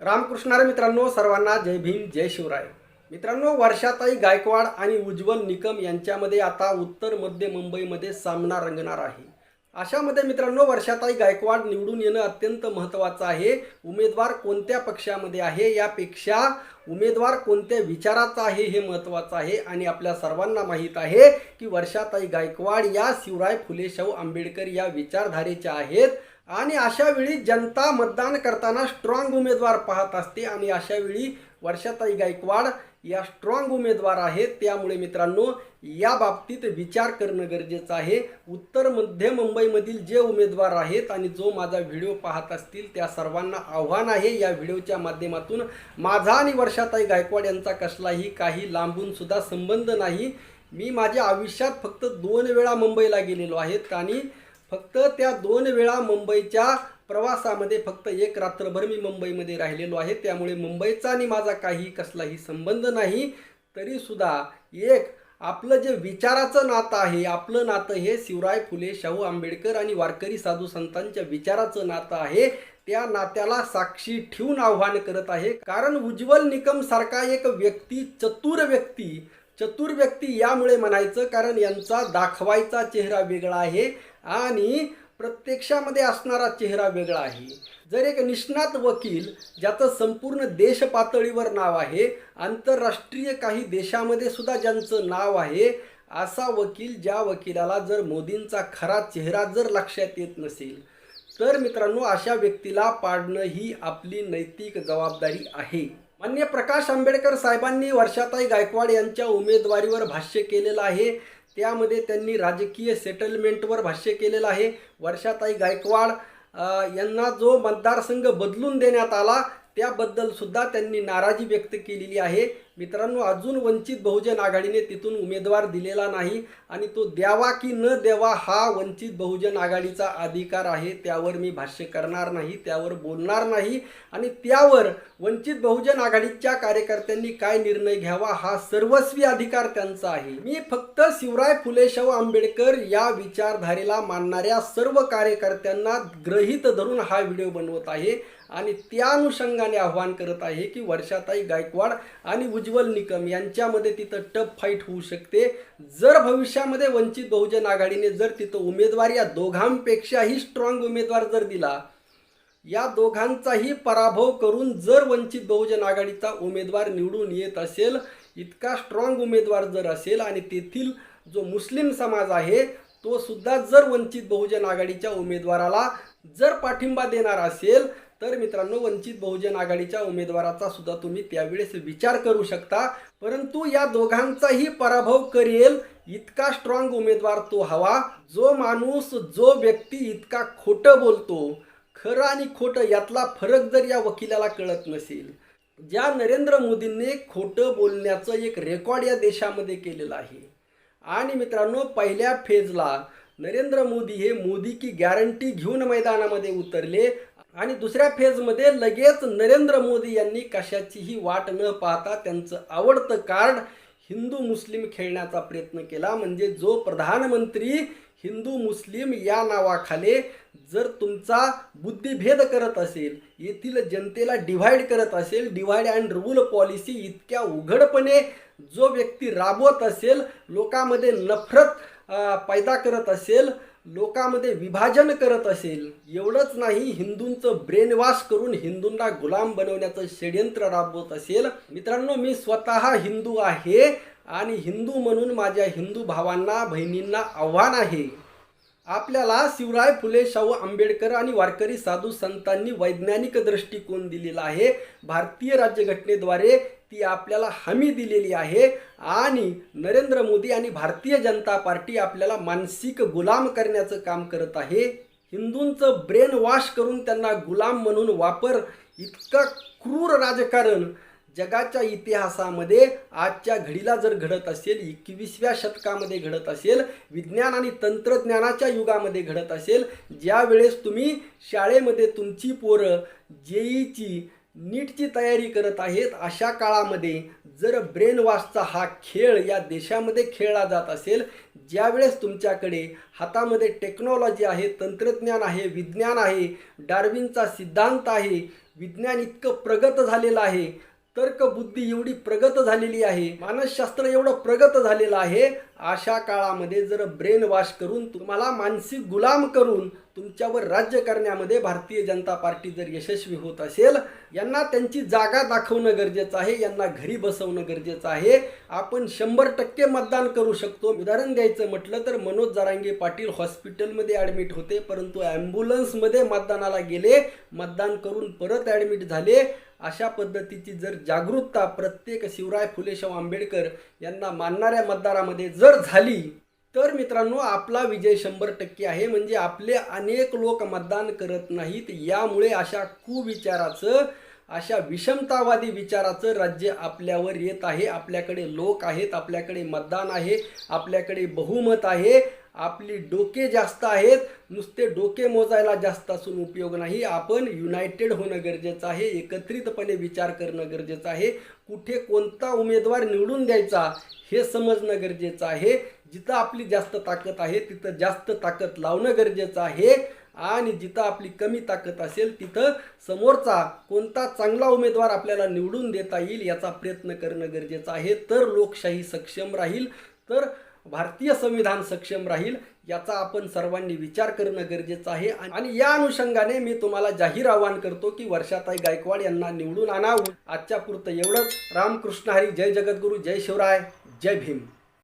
रामकृष्णारे मित्रांनो सर्वांना जय भीम जय शिवराय. मित्रांनो वर्षाताई गायकवाड आणि उज्ज्वल निकम यांच्यामध्ये आता उत्तर मध्य मुंबईमध्ये सामना रंगणार आहे. अशामध्ये मित्रांनो वर्षाताई गायकवाड निवडून येणं अत्यंत महत्त्वाचं आहे. उमेदवार कोणत्या पक्षामध्ये आहे यापेक्षा उमेदवार कोणत्या विचाराचा आहे हे महत्त्वाचं आहे. आणि आपल्या सर्वांना माहीत आहे की वर्षाताई गायकवाड या शिवराय फुले शाहू आंबेडकर या विचारधारेच्या आहेत. आणि अशा वेळी जनता मतदान करताना स्ट्रॉंग उमेदवार पाहत असते आणि अशा वेळी वर्षाताई गायकवाड या स्ट्रॉंग उमेदवार आहेत. त्यामुळे मित्रांनो या बाबतीत विचार करणं गरजेचं आहे. उत्तर मध्य मुंबईमधील जे उमेदवार आहेत आणि जो माझा व्हिडिओ पाहत असतील त्या सर्वांना आव्हान आहे या व्हिडिओच्या माध्यमातून. माझा आणि वर्षाताई गायकवाड यांचा कसलाही काही लांबूनसुद्धा संबंध नाही. मी माझ्या आयुष्यात फक्त दोन वेळा मुंबईला गेलेलो आहेत आणि फक्त त्या दोन वेळा मुंबईच्या प्रवासामध्ये फक्त एक रात्रभर मी मुंबईमध्ये राहिलेलो आहे. त्यामुळे मुंबईचा आणि माझा काही कसलाही संबंध नाही. तरीसुद्धा एक आपलं जे विचाराचं नातं आहे आपलं नातं हे शिवराय फुले शाहू आंबेडकर आणि वारकरी साधू संतांच्या विचाराचं नातं आहे. त्या नात्याला साक्षी ठेवून आव्हान करत आहे. कारण उज्ज्वल निकम सारखा एक व्यक्ती चतुर व्यक्ती चतुर व्यक्ती यामुळे म्हणायचं कारण यांचा दाखवायचा चेहरा वेगळा आहे आणि प्रत्यक्षामध्ये असणारा चेहरा वेगळा आहे. जर एक निष्णात वकील ज्याचं संपूर्ण देश पातळीवर नाव आहे आंतरराष्ट्रीय काही देशामध्ये सुद्धा ज्यांचं नाव आहे असा वकील ज्या वकिलाला जर मोदींचा खरा चेहरा जर लक्षात येत नसेल तर मित्रांनो अशा व्यक्तीला पाडणं ही आपली नैतिक जबाबदारी आहे. मान्य प्रकाश आंबेडकर साहेबांनी वर्षाताई गायकवाड यांच्या उमेदवारीवर भाष्य केलेलं आहे. त्यामध्ये त्यांनी राजकीय सेटलमेंटवर भाष्य केलेलं आहे. वर्षाताई गायकवाड यांना जो मतदारसंघ बदलून देण्यात आला त्याबद्दलसुद्धा त्यांनी नाराजी व्यक्त केलेली आहे. मित्रांनो अजून वंचित बहुजन आघाडीने तिथून उमेदवार दिलेला नाही आणि तो द्यावा की न द्यावा हा वंचित बहुजन आघाडीचा अधिकार आहे त्यावर मी भाष्य करणार नाही त्यावर बोलणार नाही आणि त्यावर वंचित बहुजन आघाडीच्या कार्यकर्त्यांनी काय निर्णय घ्यावा हा सर्वस्वी अधिकार त्यांचा आहे. मी फक्त शिवराय फुले शाहू आंबेडकर या विचारधारेला मानणाऱ्या सर्व कार्यकर्त्यांना ग्रहित धरून हा व्हिडिओ बनवत आहे आणि त्या अनुषंगाने आव्हान करत आहे की वर्षाताई गायकवाड आणि उज उज्ज्वल निकम यांच्यामध्ये तिथं टफ फाईट होऊ शकते. जर भविष्यामध्ये वंचित बहुजन आघाडीने जर तिथं उमेदवार या दोघांपेक्षाही स्ट्रॉंग उमेदवार जर दिला या दोघांचाही पराभव करून जर वंचित बहुजन आघाडीचा उमेदवार निवडून येत असेल इतका स्ट्रॉंग उमेदवार जर असेल आणि तेथील जो मुस्लिम समाज आहे तो सुद्धा जर वंचित बहुजन आघाडीच्या उमेदवाराला जर पाठिंबा देणार असेल तर मित्रांनो वंचित बहुजन आघाडीच्या उमेदवाराचा सुद्धा तुम्ही त्यावेळेस विचार करू शकता. परंतु या दोघांचाही पराभव करेल. इतका स्ट्रॉंग उमेदवार तो हवा. जो माणूस जो व्यक्ती इतका खोटं बोलतो खरं आणि खोटं यातला फरक जर या वकिलाला कळत नसेल. ज्या नरेंद्र मोदींनी खोटं बोलण्याचं एक रेकॉर्ड या देशामध्ये केलेलं आहे. आणि मित्रांनो पहिल्या फेजला नरेंद्र मोदी हे मोदी की गॅरंटी घेऊन मैदानामध्ये उतरले. आणि दुसऱ्या फेजमध्ये लगेच नरेंद्र मोदी यांनी कशाचीही वाट न पाहता त्यांचं आवडतं कार्ड हिंदू मुस्लिम खेळण्याचा प्रयत्न केला. म्हणजे जो प्रधानमंत्री हिंदू मुस्लिम या नावाखाली जर तुमचा बुद्धिभेद करत असेल येथील जनतेला डिव्हाइड करत असेल डिव्हाइड अँड रूल पॉलिसी इतक्या उघडपणे जो व्यक्ती राबवत असेल लोकांमध्ये नफरत पैदा करत असेल लोकांमध्ये विभाजन करत असेल एवढंच नाही हिंदूंचं ब्रेनवॉश करून हिंदूंना गुलाम बनवण्याचं षड्यंत्र राबवत असेल. मित्रांनो मी स्वतः हिंदू आहे आणि हिंदू म्हणून माझ्या हिंदू भावांना बहिणींना आव्हान आहे. आपल्याला शिवराय फुले शाहू आंबेडकर आणि वारकरी साधू संतांनी वैज्ञानिक दृष्टिकोन दिलेला आहे. भारतीय राज्यघटनेद्वारे ती आपल्याला हमी दिलेली आहे. आणि नरेंद्र मोदी आणि भारतीय जनता पार्टी आपल्याला मानसिक गुलाम करण्याचं काम करत आहे. हिंदूंचं ब्रेन वॉश करून त्यांना गुलाम म्हणून वापर इतकं क्रूर राजकारण जगाच्या इतिहासामध्ये आजच्या घडीला जर घडत असेल एकवीसव्या शतकामध्ये घडत असेल विज्ञान आणि तंत्रज्ञानाच्या युगामध्ये घडत असेल ज्यावेळेस तुम्ही शाळेमध्ये तुमची पोरं जेईची नीटची तयारी करत आहेत. अशा काळामध्ये जर ब्रेन वॉशचा हा खेळ या देशामध्ये खेळला जात असेल ज्यावेळेस तुमच्याकडे हातामध्ये टेक्नॉलॉजी आहे तंत्रज्ञान आहे विज्ञान आहे डार्विनचा सिद्धांत आहे विज्ञान इतकं प्रगत झालेलं आहे तर्क बुद्धी एवढी प्रगत झालेली आहे मानसशास्त्र एवढं प्रगत झालेलं आहे अशा काळामध्ये जर ब्रेन वॉश करून तुम्हाला मानसिक गुलाम करून तुमच्यावर राज्य करण्यामध्ये भारतीय जनता पार्टी जर यशस्वी होत असेल यांना त्यांची जागा दाखवणं गरजेचं आहे यांना घरी बसवणं गरजेचं आहे. आपण शंभर टक्के मतदान करू शकतो. उदाहरण द्यायचं म्हटलं तर मनोज जारांगे पाटील हॉस्पिटलमध्ये ॲडमिट होते परंतु ॲम्ब्युलन्समध्ये मतदानाला गेले. मतदान करून परत ॲडमिट झाले. अशा पद्धतीची जर जागरूकता प्रत्येक शिवराय फुलेशाह आंबेडकर यांना मानणाऱ्या मतदारामध्ये जर झाली तर मित्रांनो आपला विजय शंभर टक्के आहे. म्हणजे आपले अनेक लोक मतदान करत नाहीत. यामुळे अशा कुविचाराचं अशा विषमतावादी विचाराचं राज्य आपल्यावर येत आहे. आपल्याकडे लोक आहेत आपल्याकडे मतदान आहे आपल्याकडे बहुमत आहे. आपली डोके जास्त आहेत नुसते डोके मोजायला जास्त असून उपयोग नाही. आपण युनायटेड होणं गरजेचं आहे एकत्रितपणे विचार करणं गरजेचं आहे. कुठे कोणता उमेदवार निवडून द्यायचा हे समजणं गरजेचं आहे. जिथं आपली जास्त ताकद आहे तिथं जास्त ताकद लावणं गरजेचं आहे. आणि जिथं आपली कमी ताकद असेल तिथं समोरचा कोणता चांगला उमेदवार आपल्याला निवडून देता येईल याचा प्रयत्न करणं गरजेचं आहे. तर लोकशाही सक्षम राहील. तर भारतीय संविधान सक्षम राहील याचा आपण सर्वांनी विचार करणं गरजेचं आहे. आणि या अनुषंगाने मी तुम्हाला जाहीर आवाहन करतो की वर्षाताई गायकवाड यांना निवडून आणावं. आजच्या पुरतं एवढंच. रामकृष्ण हरी जय जगद्गुरू जय शिवराय जय भीम.